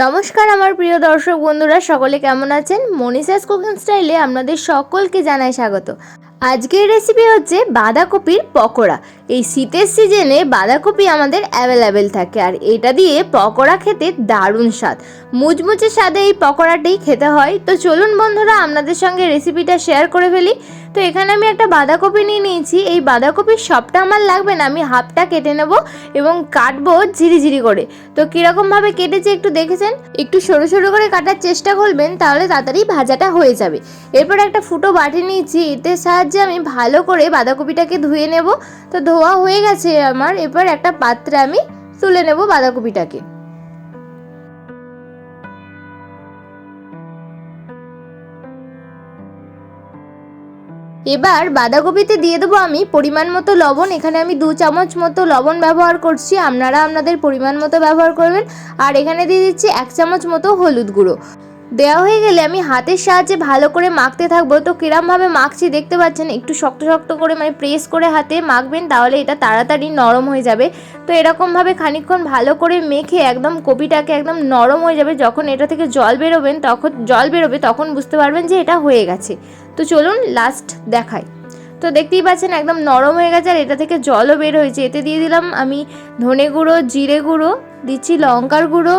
নমস্কার আমার প্রিয় দর্শক বন্ধুরা, সকলে কেমন আছেন? মনীষাস কুকিং স্টাইলে আপনাদের সকলকে জানাই স্বাগত। আজকের রেসিপি হচ্ছে বাঁধাকপির পকোড়া। এই শীতের সিজনে বাঁধাকপি আমাদের অ্যাভেলেবেল থাকে আর এটা দিয়ে পকোড়া খেতে দারুণ স্বাদ। মুচমুচে স্বাদে এই পকোড়াটি খেতে হয়। তো চলুন বন্ধুরা, আপনাদের সঙ্গে রেসিপিটা শেয়ার করে ফেলি। তো এখানে আমি একটা বাঁধাকপি নিয়ে নিয়েছি। এই বাঁধাকপির সবটা আমার লাগবে না, আমি হাফটা কেটে নেব এবং কাটবো ঝিরিঝিরি করে। তো কীরকমভাবে কেটেছে একটু দেখেছেন? একটু সরু সরু করে কাটার চেষ্টা করবেন, তাহলে তাড়াতাড়ি ভাজাটা হয়ে যাবে। এরপর একটা ফুটো বাটি নিয়েছি, এতে সাহায্যে আমি ভালো করে বাঁধাকপিটাকে ধুয়ে নেব। তো ধোয়া হয়ে গেছে আমার। এবার একটা পাত্রে আমি তুলে নেব বাঁধাকপিটাকে। এবার বাঁধাকপিতে দিয়ে দেবো আমি পরিমাণ মতো লবণ। এখানে আমি দু চামচ মতো লবণ ব্যবহার করছি। আপনারা আপনাদের পরিমাণ মতো ব্যবহার করবেন। আর এখানে দিয়ে দিচ্ছি এক চামচ মতো হলুদ গুঁড়ো। দেওয়া হয়ে গেলে আমি হাতের সাহায্যে ভালো করে মাখতে থাকব। তো কিরমভাবে মাখছি দেখতে পাচ্ছেন? একটু শক্ত শক্ত করে মানে প্রেস করে হাতে মাখবেন, তাহলে এটা তাড়াতাড়ি নরম হয়ে যাবে। তো এরকমভাবে খানিকক্ষণ ভালো করে মেখে একদম কপিটাকে একদম নরম হয়ে যাবে। যখন এটা থেকে জল বেরোবেন, তখন জল বেরোবে, তখন বুঝতে পারবেন যে এটা হয়ে গেছে। তো চলুন লাস্ট দেখাই। তো দেখতেই পাচ্ছেন একদম নরম হয়ে গেছে, আর এটা থেকে জলও বের হয়েছে। এতে দিয়ে দিলাম আমি ধনে গুঁড়ো, জিরে গুঁড়ো, দিচ্ছি লঙ্কার গুঁড়ো।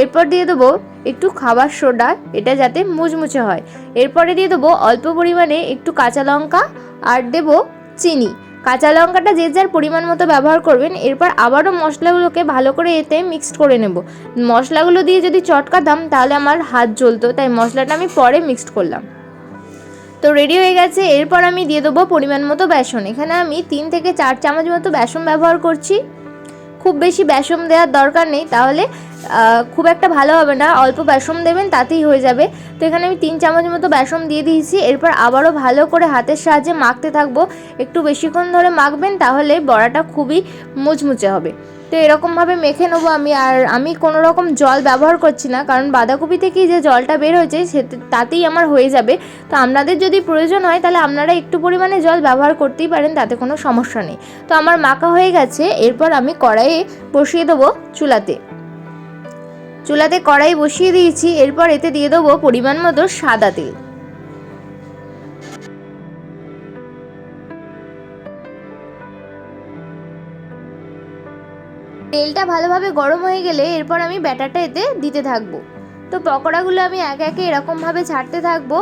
এরপর দিয়ে দেবো একটু খাবার সোডা, এটা যাতে মুচমুচে হয়। এরপরে দিয়ে দেবো অল্প পরিমাণে একটু কাঁচা লঙ্কা আর দেবো চিনি। কাঁচা লঙ্কাটা যে যার পরিমাণ মতো ব্যবহার করবেন, এরপর আবারও মশলাগুলোকে ভালো করে এতে মিক্সড করে নেব। মশলাগুলো দিয়ে যদি চটকাতাম, তাহলে আমার হাত জ্বলতো, তাই মশলাটা আমি পরে মিক্সড করলাম। তো রেডি হয়ে গেছে, এরপর আমি দিয়ে দেবো পরিমাণ মতো বেসন। এখানে আমি তিন থেকে চার চামচ মতো বেসন ব্যবহার করছি। খুব বেশি বেসন দেওয়ার দরকার নেই, তাহলে খুব একটা ভালো হবে না, অল্প বেসন দেবেন, তাতেই হয়ে যাবে। তো এখানে আমি তিন চামচ মতো বেসন দিয়ে দিয়েছি, এরপর আবারও ভালো করে হাতের সাহায্যে মাখতে থাকব। একটু বেশিক্ষণ ধরে মাখবেন, তাহলে বড়াটা খুবই মুচমুচে হবে। তো এরকমভাবে মেখে নেব আমি, আর আমি কোনো রকম জল ব্যবহার করছি না, কারণ বাঁধাকপি থেকেই যে জলটা বের হয়েছে, সে তাতেই আমার হয়ে যাবে। তো আপনাদের যদি প্রয়োজন হয়, তাহলে আপনারা একটু পরিমাণে জল ব্যবহার করতেই পারেন, তাতে কোনো সমস্যা নেই। তো আমার মাখা হয়ে গেছে, এরপর আমি কড়াইয়ে বসিয়ে দেবো চুলাতে। চুলাতে কড়াই বসিয়ে দিয়েছি, এরপর এতে দিয়ে দেবো পরিমাণ মতো সাদা তেল। তেলটা ভালোভাবে গরম হয়ে গেলে এরপর আমি ব্যাটারটা এতে দিতে থাকব। তো পকোড়াগুলো আমি একে একে এরকমভাবে ছাড়তে থাকব।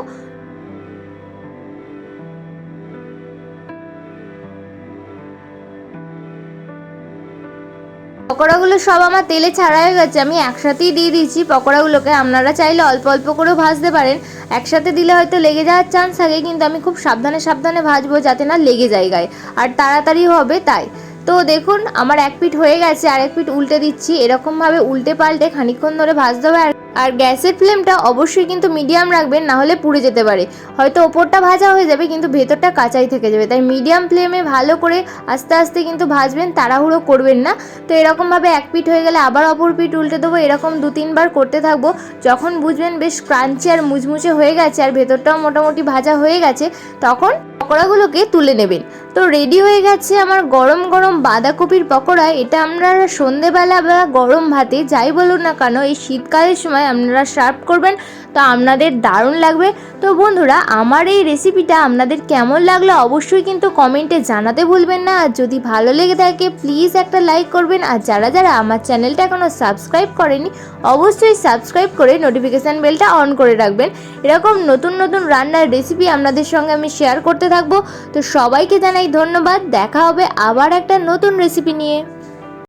পকোড়াগুলো সব আমার তেলে ছাড়া হয়ে গেছে। আমি একসাথেই দিয়ে দিয়েছি পকোড়াগুলোকে। আপনারা চাইলে অল্প অল্প করেও ভাজতে পারেন। একসাথে দিলে হয়তো লেগে যাওয়ার চান্স থাকে, কিন্তু আমি খুব সাবধানে সাবধানে ভাজবো যাতে না লেগে যায় গায়ে। আর তাড়াতাড়ি হবে তাই। তো দেখুন, আমার এক পিঠ হয়ে গেছে আর এক পিঠ উল্টে দিচ্ছি। এরকমভাবে উল্টে পাল্টে খানিকক্ষণ ধরে ভাজতে হবে। আর আর গ্যাসের ফ্লেমটা অবশ্যই কিন্তু মিডিয়াম রাখবেন, না হলে পুড়ে যেতে পারে। হয়তো ওপরটা ভাজা হয়ে যাবে, কিন্তু ভেতরটা কাঁচাই থেকে যাবে। তাই মিডিয়াম ফ্লেমে ভালো করে আস্তে আস্তে কিন্তু ভাজবেন, তাড়াহুড়ো করবেন না। তো এরকমভাবে এক পিঠ হয়ে গেলে আবার অপর পিঠ উল্টে দেবো। এরকম দু তিনবার করতে থাকব। যখন বুঝবেন বেশ ক্রাঞ্চি আর মুচমুচে হয়ে গেছে, আর ভেতরটাও মোটামুটি ভাজা হয়ে গেছে, তখন পকোড়াগুলোকে তুলে নেবেন। তো রেডি হয়ে গেছে আমার গরম গরম বাঁধাকপির পকোড়া। এটা আপনারা সন্ধেবেলা বা গরম ভাতে যাই বলুন না কেন, এই শীতকালের সময় আপনারা সার্ভ করবেন। তো আপনাদের দারুণ লাগবে। তো বন্ধুরা, আমার এই রেসিপিটা আপনাদের কেমন লাগল অবশ্যই কিন্তু কমেন্টে জানাতে ভুলবেন না। আর যদি ভালো লেগে থাকে প্লিজ একটা লাইক করবেন। আর যারা যারা আমার চ্যানেলটা এখনও সাবস্ক্রাইব করেনি, অবশ্যই সাবস্ক্রাইব করে নোটিফিকেশান বেলটা অন করে রাখবেন। এরকম নতুন নতুন রান্নার রেসিপি আপনাদের সঙ্গে আমি শেয়ার করতে থাকব। তো সবাইকে জানাই ধন্যবাদ দেখা হবে আবার একটা নতুন রেসিপি নিয়ে।